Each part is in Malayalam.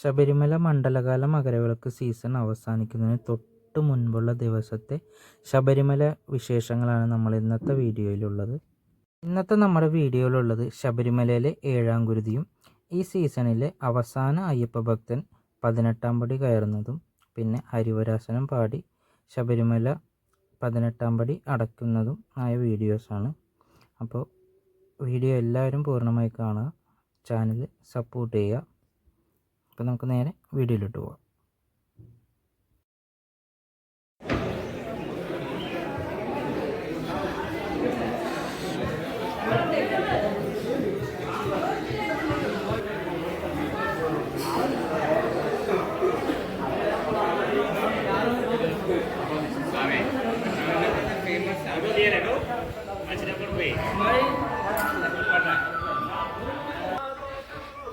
ശബരിമല മണ്ഡലകാല മകരവിളക്ക് സീസൺ അവസാനിക്കുന്നതിന് തൊട്ട് മുൻപുള്ള ദിവസത്തെ ശബരിമല വിശേഷങ്ങളാണ് നമ്മൾ ഇന്നത്തെ വീഡിയോയിലുള്ളത്. ഇന്നത്തെ നമ്മുടെ വീഡിയോയിലുള്ളത് ശബരിമലയിലെ ഏഴാം ഗുരുതിയും ഈ സീസണിലെ അവസാന അയ്യപ്പ ഭക്തൻ പതിനെട്ടാം പടി കയറുന്നതും പിന്നെ ഹരിവരാസനം പാടി ശബരിമല പതിനെട്ടാം പടി അടയ്ക്കുന്നതും ആയ വീഡിയോസാണ്. അപ്പോൾ വീഡിയോ എല്ലാവരും പൂർണമായി കാണുക. ചാനൽ സപ്പോർട്ട് ചെയ്യുക. അപ്പോൾ നമുക്ക് നേരെ വീഡിയോയിലോട്ട് പോകാം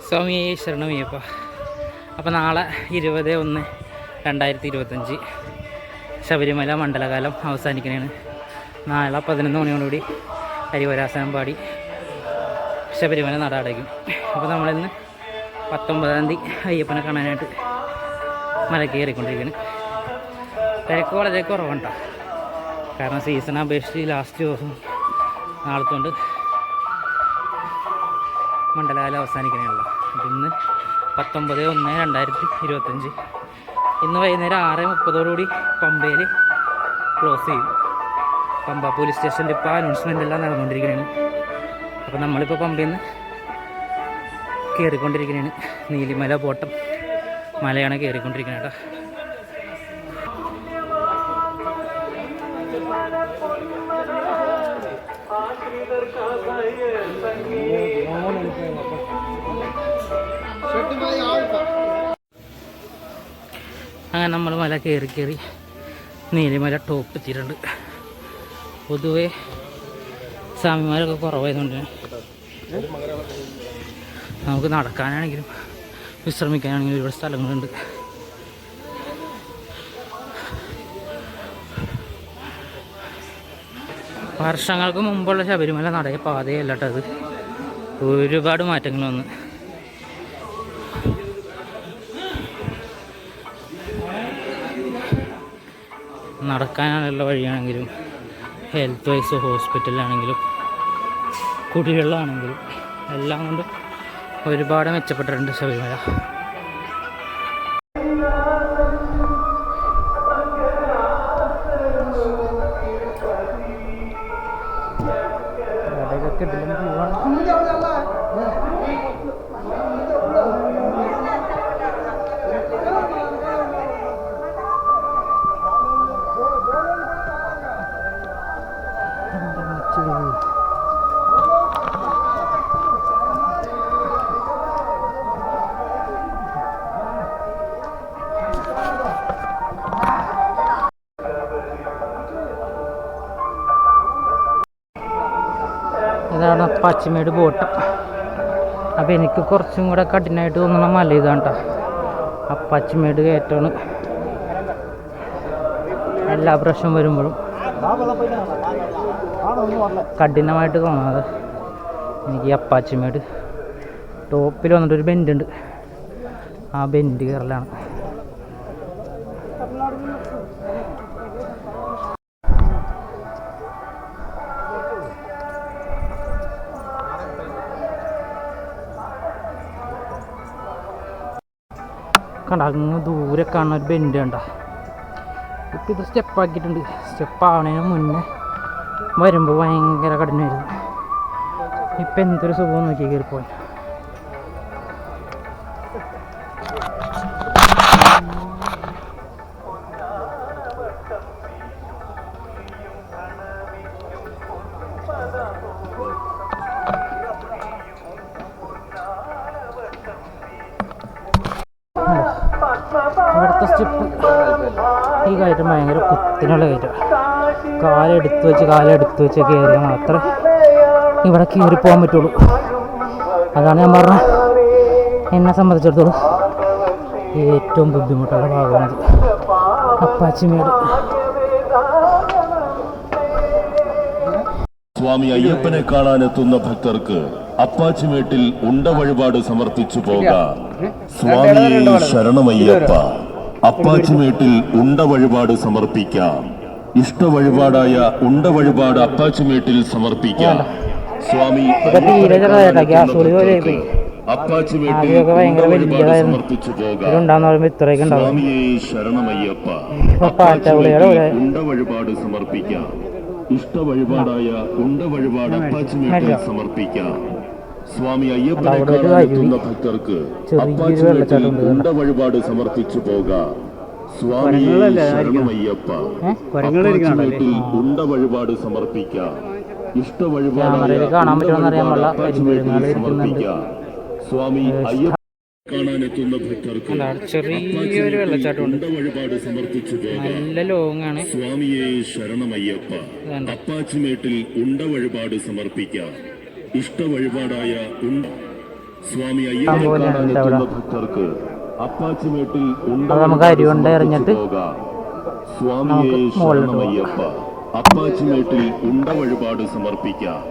സ്വാമിയെ ശരണമയ്യപ്പ. അപ്പോൾ നാളെ ഇരുപത് ഒന്ന് രണ്ടായിരത്തി ഇരുപത്തഞ്ച് ശബരിമല മണ്ഡലകാലം അവസാനിക്കുന്നതാണ് നാളെ പതിനൊന്ന് മണിയോടുകൂടി ഹരിവരാസനം പാടി ശബരിമല നട അടയ്ക്കും അപ്പോൾ നമ്മളിന്ന് പത്തൊമ്പതാം തീയതി അയ്യപ്പനെ കാണാനായിട്ട് മല കയറിക്കൊണ്ടിരിക്കുകയാണ് തിരക്ക് വളരെ കുറവുണ്ടോ കാരണം സീസൺ അപേക്ഷിച്ച് ലാസ്റ്റ് ദിവസം നാളത്തോണ്ട് മണ്ഡലകാലം അവസാനിക്കണേയുള്ളൂ അപ്പം ഇന്ന് പത്തൊമ്പത് ഒന്ന് രണ്ടായിരത്തി ഇരുപത്തഞ്ച്. ഇന്ന് വൈകുന്നേരം ആറ് മുപ്പതോടുകൂടി പമ്പയിൽ ക്ലോസ് ചെയ്യും. പമ്പ പോലീസ് സ്റ്റേഷനിൽ ഇപ്പോൾ അനൗൺസ്മെന്റ് എല്ലാം നടന്നുകൊണ്ടിരിക്കുകയാണ് അപ്പോൾ നമ്മളിപ്പോൾ പമ്പയിൽ നിന്ന് കയറിക്കൊണ്ടിരിക്കുകയാണ് നീലിമല ബോട്ടം മലയാണ് കയറിക്കൊണ്ടിരിക്കുന്നത് കേട്ടോ അങ്ങനെ നമ്മൾ മല കയറി കയറി നീലിമല ടോപ്പ് എത്തിയിട്ടുണ്ട്. പൊതുവെ സ്വാമിമാരൊക്കെ കുറവായതുകൊണ്ട് നമുക്ക് നടക്കാനാണെങ്കിലും വിശ്രമിക്കാനാണെങ്കിലും ഒരുപാട് സ്ഥലങ്ങളുണ്ട്. വർഷങ്ങൾക്ക് മുമ്പുള്ള ശബരിമല നടയ പാതയല്ലട്ടത് ഒരുപാട് മാറ്റങ്ങൾ വന്ന്. നടക്കാനുള്ള വഴിയാണെങ്കിലും ഹെൽത്ത് വൈസ് ഹോസ്പിറ്റലാണെങ്കിലും കുടിവെള്ളമാണെങ്കിലും എല്ലാം കൊണ്ടും ഒരുപാട് മെച്ചപ്പെട്ടിട്ടുണ്ട് ശബരിമല. പച്ചിമേട് ബോട്ട്. അപ്പോൾ എനിക്ക് കുറച്ചും കൂടെ കഠിനമായിട്ട് തോന്നുന്ന മല ഇതാണ് കേട്ടോ ആ പച്ചിമേട് എല്ലാ പ്രശ്നം വരുമ്പോഴും കഠിനമായിട്ട് തോന്നാതെ എനിക്ക് അപ്പാച്ചിമേട് ടോപ്പിൽ വന്നിട്ടൊരു ബെൻഡുണ്ട് ആ ബെൻഡ് കയറലാണ് കണ്ട അങ്ങ് ദൂരെ കാണുന്ന ഒരു ബെൻഡ് കണ്ട. ഇപ്പം ഇത് സ്റ്റെപ്പ് ആക്കിയിട്ടുണ്ട്. സ്റ്റെപ്പ് ആവണതിന് മുന്നേ വരുമ്പോൾ ഭയങ്കര കഠിനമായിരുന്നു ഇപ്പം എന്തൊരു സുഖം നോക്കി കയറിപ്പോയി. ഈ കയറ്റം ഭയങ്കര കുത്തിനുള്ള കയറ്റം. കാലെടുത്ത് വെച്ച് കാലെടുത്ത് വെച്ച് കയറിയാൽ മാത്രമേ ഇവിടെ കയറി പോകാൻ പറ്റുള്ളൂ. അതാണ് ഞാൻ പറഞ്ഞ. എന്നെ സംബന്ധിച്ചിടത്തോളം ഏറ്റവും ബുദ്ധിമുട്ടുള്ള ഭാഗമാണിത് അപ്പാച്ചിമേട്. സ്വാമി അയ്യപ്പനെ കാണാനെത്തുന്ന ഭക്തർക്ക് അപ്പാച്ചിമേട്ടിൽ ഉണ്ട വഴിപാട് സമർപ്പിച്ചു പോകാം. സ്വാമിയെ ശരണമയ്യപ്പ. അപ്പാച്ചിമേട്ടിൽ ഉണ്ട വഴിപാട് സമർപ്പിക്കാം. ഇഷ്ട വഴിപാടായ ഉണ്ട വഴിപാട് അപ്പാച്ചിമേട്ടിൽ സമർപ്പിക്കാം. സ്വാമി തീരെ ചെറുതായിട്ടാ, ഗ്യാസ് കുളി പോലെ ആയിപ്പോയി. അപ്പാച്ചിമേട്ടിൽ ആദ്യമൊക്കെ ഭയങ്കര ഉണ്ട വഴിപാട് വലിയതായിരുന്നു. സമർപ്പിച്ചു പോകാം. ഇതുണ്ടാന്ന് പറയുമ്പോ ഇത്രയൊക്കെ ഉണ്ടാവും. സ്വാമിയെ ശരണമയ്യപ്പ. ഇപ്പൊ പാറ്റവിളിയുടെ ഉണ്ട വഴിപാട് സമർപ്പിക്കാം. ഇഷ്ട വഴിപാടായ ഉണ്ട വഴിപാട് അപ്പാച്ചിമേട്ടിൽ. സമർപ്പിക്കാം. സ്വാമി അയ്യപ്പനെ കാണാനെത്തുന്ന ഭക്തർക്ക് വെള്ളച്ചാട്ടം ഉണ്ട് വഴിപാട് സമർപ്പിച്ചു പോകാം. സ്വാമിയെ ശരണമയ്യപ്പ അപ്പാച്ചിമേട്ടിൽ ഉണ്ട വഴിപാട് സമർപ്പിക്കാം. ഇഷ്ട വഴിപാടായ ഇരിക്കുന്നുണ്ട്. സമർപ്പിക്കാം. സ്വാമി അയ്യപ്പ കാണാനെത്തുന്ന ഭക്തർക്ക് ചെറിയൊരു വെള്ളച്ചാട്ടം ഉണ്ട് ഉണ്ട വഴിപാട് സമർപ്പിച്ചു പോകാം. നല്ല ലോങ് ആണ് സ്വാമിയെ ശരണമയ്യപ്പ. അപ്പാച്ചിമേട്ടിൽ ഉണ്ട വഴിപാട് സമർപ്പിക്കാം. ഇഷ്ട വഴിപാടായ സ്വാമി. ഭക്തർക്ക് അപ്പാച്ചിമേട്ടിൽ നമുക്ക് അരിയുണ്ട എറിഞ്ഞിട്ട്. സ്വാമിയെ ശരണമയ്യപ്പ അപ്പാച്ചിമേട്ടിൽ ഉണ്ട വഴിപാട് സമർപ്പിക്കാം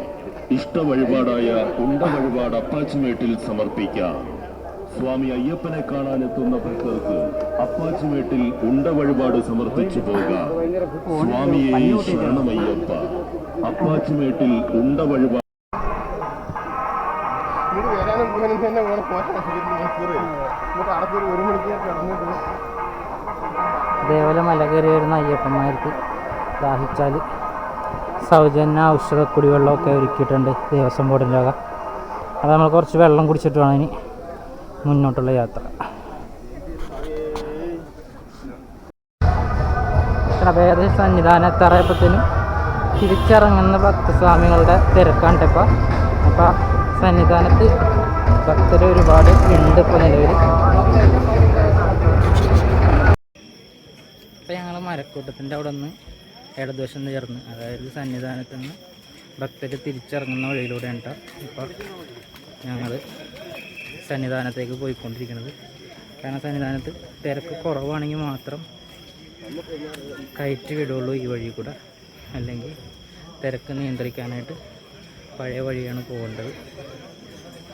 ഇഷ്ട വഴിപാടായ ഉണ്ട വഴിപാട് അപ്പാച്ചിമേട്ടിൽ സമർപ്പിക്കാം സ്വാമി അയ്യപ്പനെ കാണാനെത്തുന്ന ഭക്തർക്ക് അപ്പാച്ചിമേട്ടിൽ ഉണ്ട വഴിപാട് സമർപ്പിച്ചു പോകാം സ്വാമിയെ ശരണമയ്യപ്പ അപ്പാച്ചിമേട്ടിൽ ഉണ്ട വഴിപാട് ഇതേപോലെ മല കയറി വരുന്ന അയ്യപ്പന്മാർക്ക് ദാഹിച്ചാൽ സൗജന്യ ഔഷധ കുടിവെള്ളമൊക്കെ ഒരുക്കിയിട്ടുണ്ട് ദേവസ്വം ബോർഡിന്റെ വക അത് നമ്മൾ കുറച്ച് വെള്ളം കുടിച്ചിട്ട് വേണം ഇനി മുന്നോട്ടുള്ള യാത്ര. കടവേദ സന്നിധാനത്തറയപ്പത്തിനും തിരിച്ചിറങ്ങുന്ന ഭക്തസ്വാമികളുടെ തിരക്കാണ് ഇപ്പോൾ അപ്പോൾ സന്നിധാനത്ത് ഭക്തർ ഒരുപാട് ഉണ്ട് ഇപ്പോൾ നിലവിൽ അപ്പോൾ ഞങ്ങൾ മരക്കൂട്ടത്തിന്റെ അവിടെ നിന്ന് ഇടതുവശം ചേർന്ന് അതായത് സന്നിധാനത്ത് നിന്ന് ഭക്തർ തിരിച്ചിറങ്ങുന്ന വഴിയിലൂടെയാണ് കേട്ടോ ഇപ്പോൾ ഞങ്ങൾ സന്നിധാനത്തേക്ക് പോയിക്കൊണ്ടിരിക്കുന്നത് കാരണം സന്നിധാനത്ത് തിരക്ക് കുറവാണെങ്കിൽ മാത്രം കയറ്റി വിടുള്ളൂ ഈ വഴി കൂടെ. അല്ലെങ്കിൽ തിരക്ക് നിയന്ത്രിക്കാനായിട്ട് പഴയ വഴിയാണ് പോകേണ്ടത്.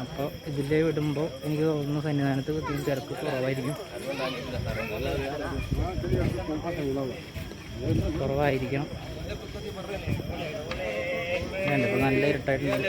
അപ്പോൾ ഇതിലെ വിടുമ്പോൾ എനിക്ക് തോന്നുന്നു സന്നിധാനത്ത് കൃത്യം തിരക്ക് കുറവായിരിക്കും. കുറവായിരിക്കണം. വേണ്ട നല്ല ഇരുട്ടായിട്ടുണ്ട്.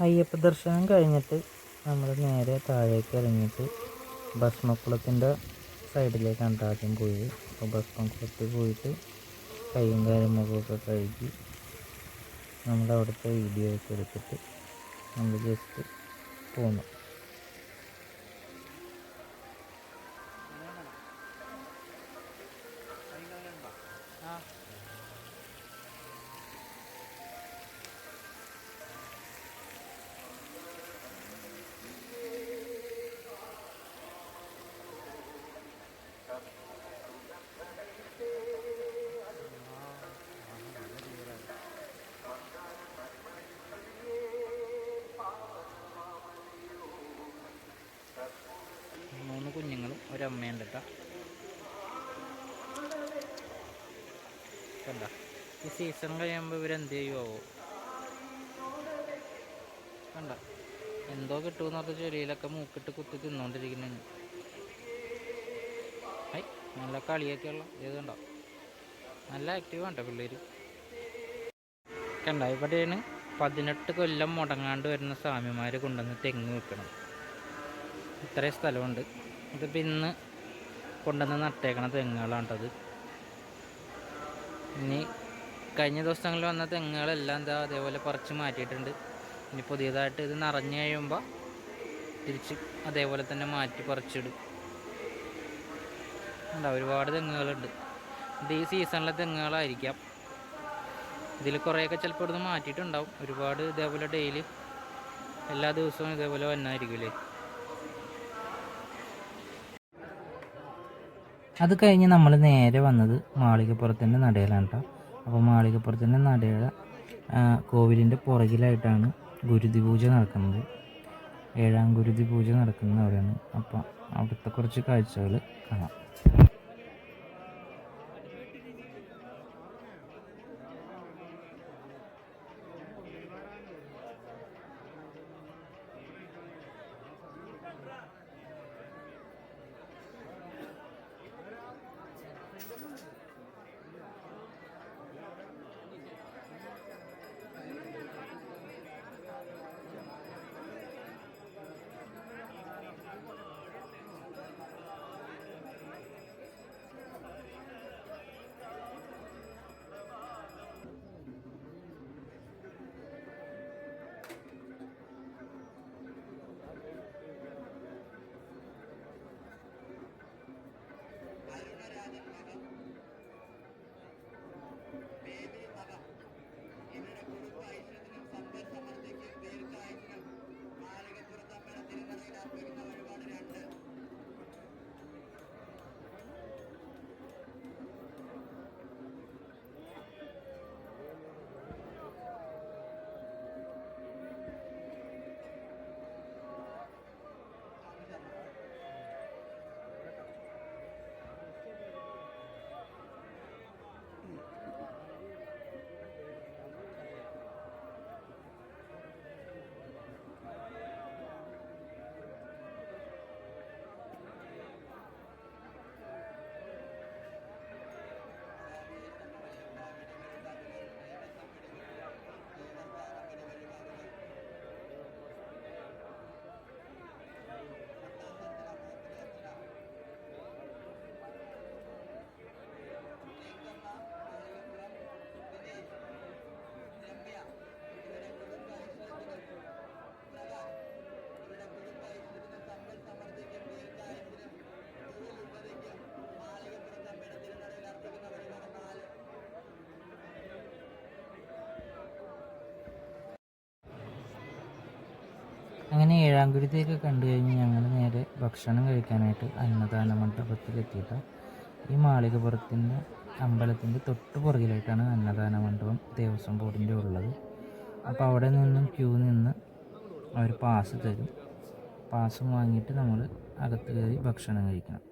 അയ്യപ്പ ദർശനം കഴിഞ്ഞിട്ട് നമ്മൾ നേരെ താഴേക്ക് ഇറങ്ങിയിട്ട് ഭസ്മക്കുളത്തിന്റെ സൈഡിലേക്കാണ് ആദ്യം പോയത്. അപ്പോൾ ഭസ്മക്കുളത്തിൽ പോയിട്ട് കൈയും കാലും മുഖമൊക്കെ കഴുകി നമ്മുടെ അവിടുത്തെ വീഡിയോ ഒക്കെ എടുത്തിട്ട് നമ്മൾ ജസ്റ്റ് പോന്നു. കുഞ്ഞുങ്ങളും അമ്മയുണ്ട് കേട്ടോ. കണ്ട? ഈ സീസൺ കഴിയുമ്പോൾ ഇവരെന്ത് ചെയ്യുമോ കണ്ട? എന്തോ കിട്ടുമെന്ന് പറഞ്ഞ ചെടിയിലൊക്കെ മൂക്കിട്ട് കുത്തി തിന്നോണ്ടിരിക്കുന്നു ഐ നല്ല കളിയൊക്കെയുള്ള ഇത് കണ്ടോ? നല്ല ആക്റ്റീവ് കണ്ടോ പിള്ളേർ കണ്ട? ഇവിടെയാണ് പതിനെട്ട് കൊല്ലം മുടങ്ങാണ്ട് വരുന്ന സ്വാമിമാർ കൊണ്ടുവന്ന് തെങ്ങ് വെക്കണം. ഇത്രയും സ്ഥലമുണ്ട്. ഇതിപ്പോൾ ഇന്ന് കൊണ്ടുവന്ന് നട്ടേക്കണ തെങ്ങുകളാണ് കേട്ടത് ഇനി കഴിഞ്ഞ ദിവസങ്ങളിൽ വന്ന തെങ്ങുകളെല്ലാം എന്താ അതേപോലെ പറിച്ച് മാറ്റിയിട്ടുണ്ട്. ഇനി പുതിയതായിട്ട് ഇത് നിറഞ്ഞു കഴിയുമ്പോൾ തിരിച്ച് അതേപോലെ തന്നെ മാറ്റി പറിച്ചിടും. എന്താ ഒരുപാട് തെങ്ങുകളുണ്ട്. ഇത് ഈ സീസണിലെ തെങ്ങുകളായിരിക്കാം. ഇതിൽ കുറേയൊക്കെ ചിലപ്പോൾ ഇവിടുന്ന് മാറ്റിയിട്ടുണ്ടാവും. ഒരുപാട് ഇതേപോലെ ഡെയിലി എല്ലാ ദിവസവും ഇതേപോലെ വന്നായിരിക്കില്ലേ അത് കഴിഞ്ഞ് നമ്മൾ നേരെ വന്നത് മാളികപ്പുറത്തിന്റെ നടയിലാണ് കേട്ടോ അപ്പോൾ മാളികപ്പുറത്തിന്റെ നടയുടെ കോവിലിന്റെ പുറകിലായിട്ടാണ് ഗുരുതി പൂജ നടക്കുന്നത്. ഏഴാം ഗുരുതി പൂജ നടക്കുന്നത് അവിടെയാണ്. അപ്പോൾ അവിടുത്തെ കുറച്ച് കാഴ്ചകൾ കാണാം. അങ്ങനെ ഏഴാംകുരുതിയൊക്കെ കണ്ടു കഴിഞ്ഞ് ഞങ്ങൾ നേരെ ഭക്ഷണം കഴിക്കാനായിട്ട് അന്നദാന മണ്ഡപത്തിലെത്തിയിട്ട് ഈ മാളികപുറത്തിന്റെ അമ്പലത്തിന്റെ തൊട്ട് പുറകിലായിട്ടാണ് അന്നദാന മണ്ഡപം ദേവസ്വം ബോർഡിന്റെ ഉള്ളത്. അപ്പോൾ അവിടെ നിന്നും ക്യൂ നിന്ന് അവർ പാസ് തരും. പാസ് വാങ്ങിയിട്ട് നമ്മൾ അകത്ത് കയറി ഭക്ഷണം കഴിക്കണം.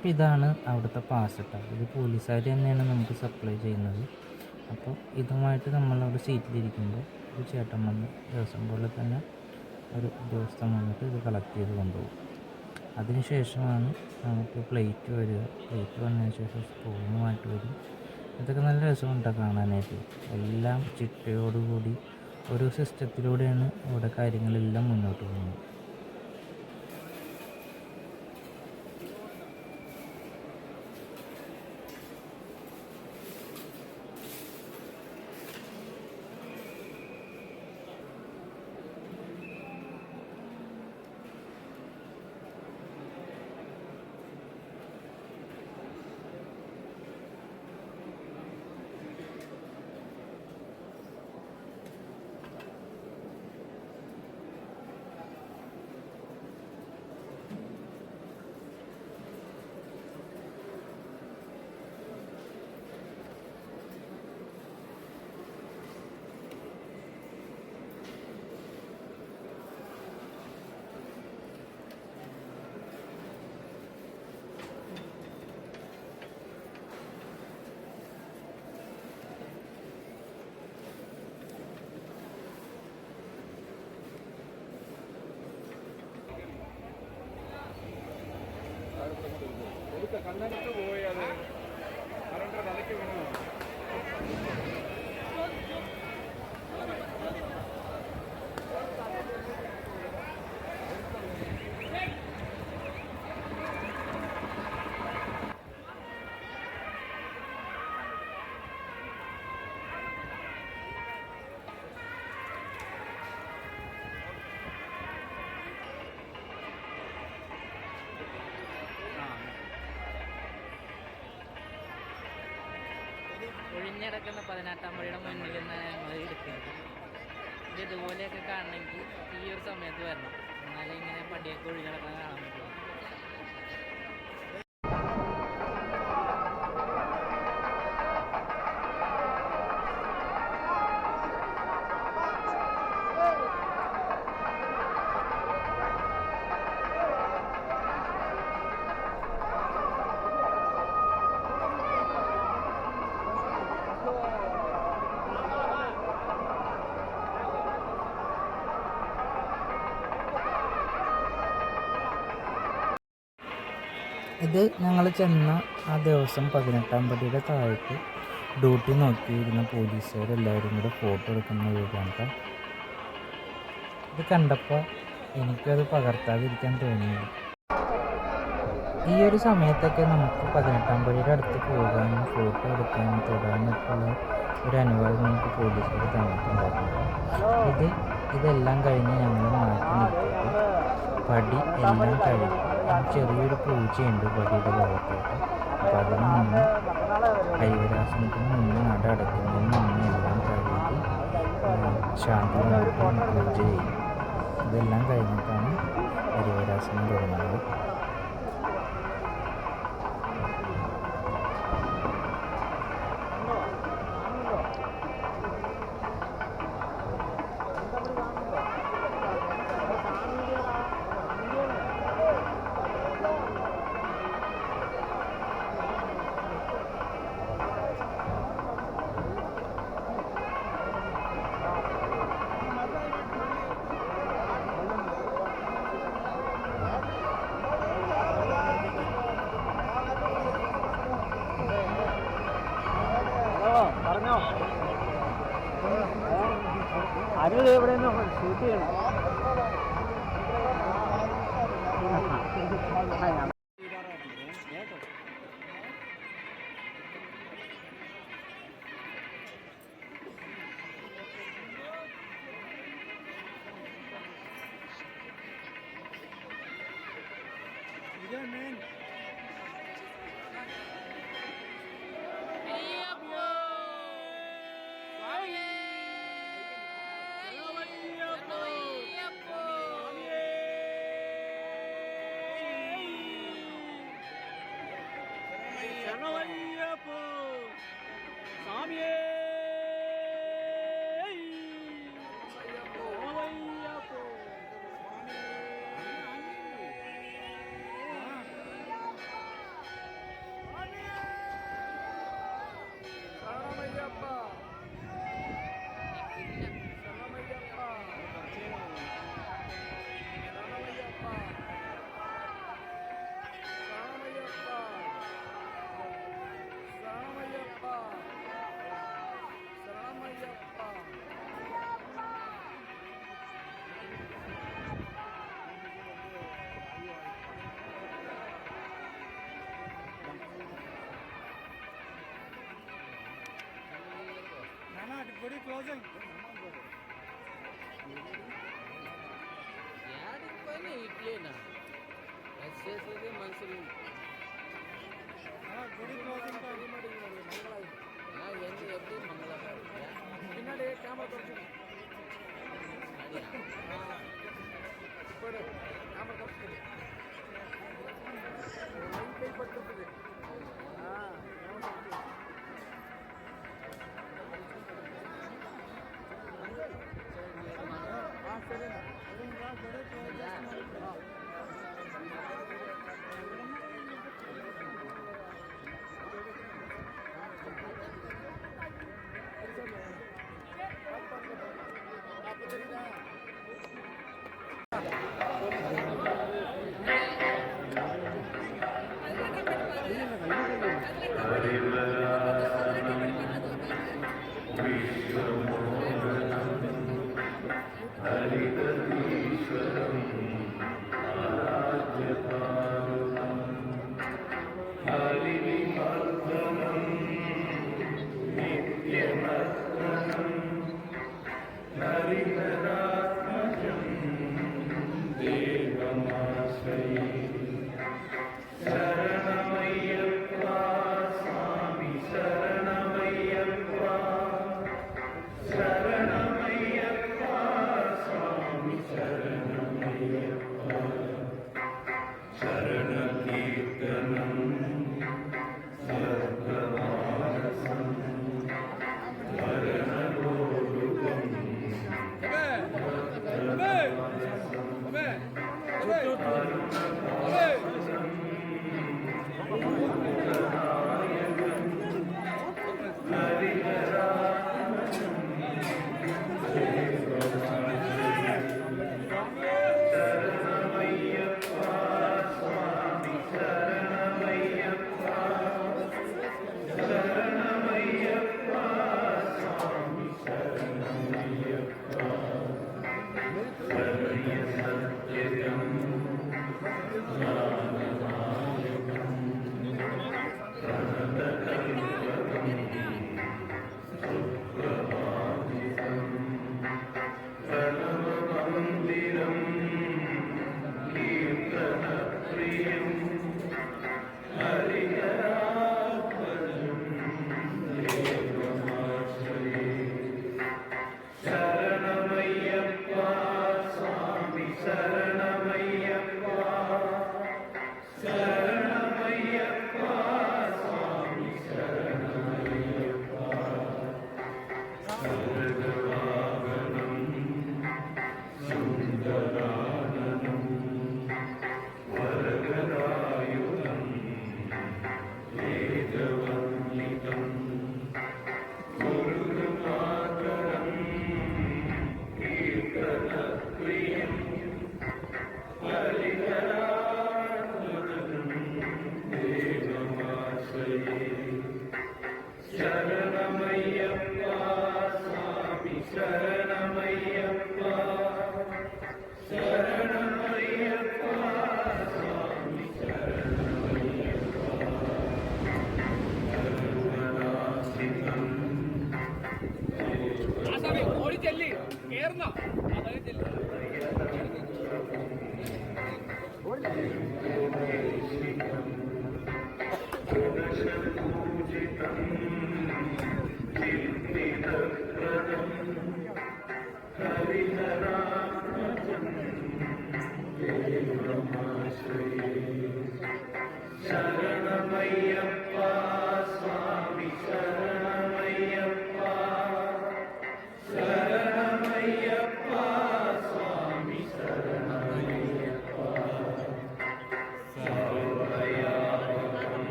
അപ്പോൾ ഇതാണ് അവിടുത്തെ പാസ് കേട്ടോ ഇത് പോലീസുകാർ തന്നെയാണ് നമുക്ക് സപ്ലൈ ചെയ്യുന്നത്. അപ്പോൾ ഇതുമായിട്ട് നമ്മളവിടെ സീറ്റിലിരിക്കുമ്പോൾ ഒരു ചേട്ടൻ വന്ന് ദിവസം പോലെ തന്നെ ഒരു ഉദ്യോഗസ്ഥൻ വന്നിട്ട് ഇത് കളക്ട് ചെയ്ത് കൊണ്ടുപോകും. അതിനുശേഷമാണ് നമുക്ക് പ്ലേറ്റ് വരിക. പ്ലേറ്റ് വന്നതിന് ശേഷം സ്പൂണുമായിട്ട് വരും. ഇതൊക്കെ നല്ല രസമുണ്ട് കാണാനായിട്ട്. എല്ലാം ചിട്ടയോടുകൂടി ഒരു സിസ്റ്റത്തിലൂടെയാണ് ഇവിടെ കാര്യങ്ങളെല്ലാം മുന്നോട്ട് പോകുന്നത്. আপনার একটু ഒഴിഞ്ഞിടക്കുന്ന പതിനെട്ടാം പടിയുടെ മുന്നിൽ നിന്നാണ് ഞങ്ങൾ എടുക്കുന്നത് ഇത് ഇതുപോലെയൊക്കെ കാണണമെങ്കിൽ ഈ ഒരു സമയത്ത് വരണം. എന്നാലേ ഇങ്ങനെ പടിയൊക്കെ ഒഴിഞ്ഞിടക്കാൻ കാണാൻ പറ്റുള്ളൂ. ഇത് ഞങ്ങൾ ചെന്ന ആ ദിവസം പതിനെട്ടാം പടിയുടെ താഴേക്ക് ഡ്യൂട്ടി നോക്കിയിരുന്ന പോലീസുകാരെല്ലാവരും കൂടെ ഫോട്ടോ എടുക്കുന്ന വീടാണ്. ഇത് കണ്ടപ്പോൾ എനിക്കത് പകർത്താതിരിക്കാൻ തോന്നിയത് ഈ ഒരു സമയത്തൊക്കെ നമുക്ക് പതിനെട്ടാം പടിയുടെ അടുത്ത് പോകാനും ഫോട്ടോ എടുക്കാനും ഉള്ള ഒരു അനുവാദം നമുക്ക് പോലീസുകാർ തന്നിട്ടുണ്ടായിരുന്നു. ഇത് ഇതെല്ലാം കഴിഞ്ഞ് ഞങ്ങൾ മാറ്റി നിർത്തിയിട്ട് പടി എല്ലാം കഴിഞ്ഞു. ചെറിയൊരു പൂജയുണ്ട് പടിയുടെ ഭാഗത്തോട്ട് അപ്പോൾ അതിന് നിന്ന് ഹൈവരാസനത്തിന് നിന്ന് നട അടയ്ക്കുന്നതിന് മുന്നേ എല്ലാം കഴുകി ശാന്തി മുഹൂർത്തം പൂജ ചെയ്യും. ഇതെല്ലാം കഴിഞ്ഞിട്ടാണ് ഹരിവരാസനം തുടങ്ങുന്നത്. 对了。சரணமையப்போ சாமியே. గుడి క్లోజింగ్ యాడికి పైన ఇట్లేనా బస్ చేసేది మనుషులు గుడి క్లోజింగ్ ఇవన్నీ ఎప్పుడు మంగళవారం నిన్నడే కెమెరా దొరికింది ఇప్పుడు కెమెరా దొరికింది పట్టుకుంటుంది Okay.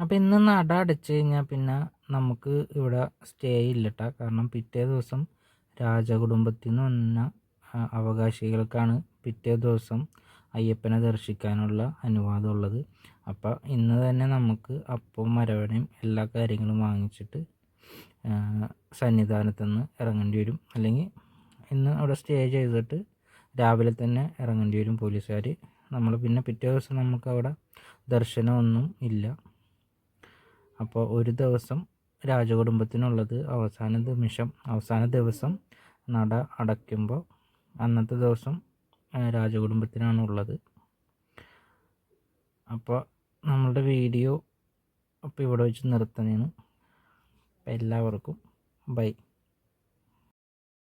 അപ്പോൾ ഇന്ന് നട അടച്ചു കഴിഞ്ഞാൽ പിന്നെ നമുക്ക് ഇവിടെ സ്റ്റേ ഇല്ലട്ടാ. കാരണം പിറ്റേ ദിവസം രാജകുടുംബത്തിൽ നിന്ന് വന്ന അവകാശികൾക്കാണ് പിറ്റേ ദിവസം അയ്യപ്പനെ ദർശിക്കാനുള്ള അനുവാദം ഉള്ളത്. അപ്പോൾ ഇന്ന് തന്നെ നമുക്ക് അപ്പവും മരവണയും എല്ലാ കാര്യങ്ങളും വാങ്ങിച്ചിട്ട് സന്നിധാനത്ത് നിന്ന് ഇറങ്ങേണ്ടി വരും. അല്ലെങ്കിൽ ഇന്ന് അവിടെ സ്റ്റേ ചെയ്തിട്ട് രാവിലെ തന്നെ ഇറങ്ങേണ്ടി വരും പോലീസുകാർ നമ്മൾ പിന്നെ പിറ്റേ ദിവസം നമുക്ക് അവിടെ ദർശനമൊന്നും ഇല്ല. അപ്പോൾ ഒരു ദിവസം രാജകുടുംബത്തിനുള്ളത് അവസാന നിമിഷം അവസാന ദിവസം നട അടയ്ക്കുമ്പോൾ അന്നത്തെ ദിവസം രാജകുടുംബത്തിനാണ് ഉള്ളത് അപ്പോൾ നമ്മളുടെ വീഡിയോ അപ്പോൾ ഇവിടെ വെച്ച് നിർത്തുന്നതാണ് എല്ലാവർക്കും ബൈ.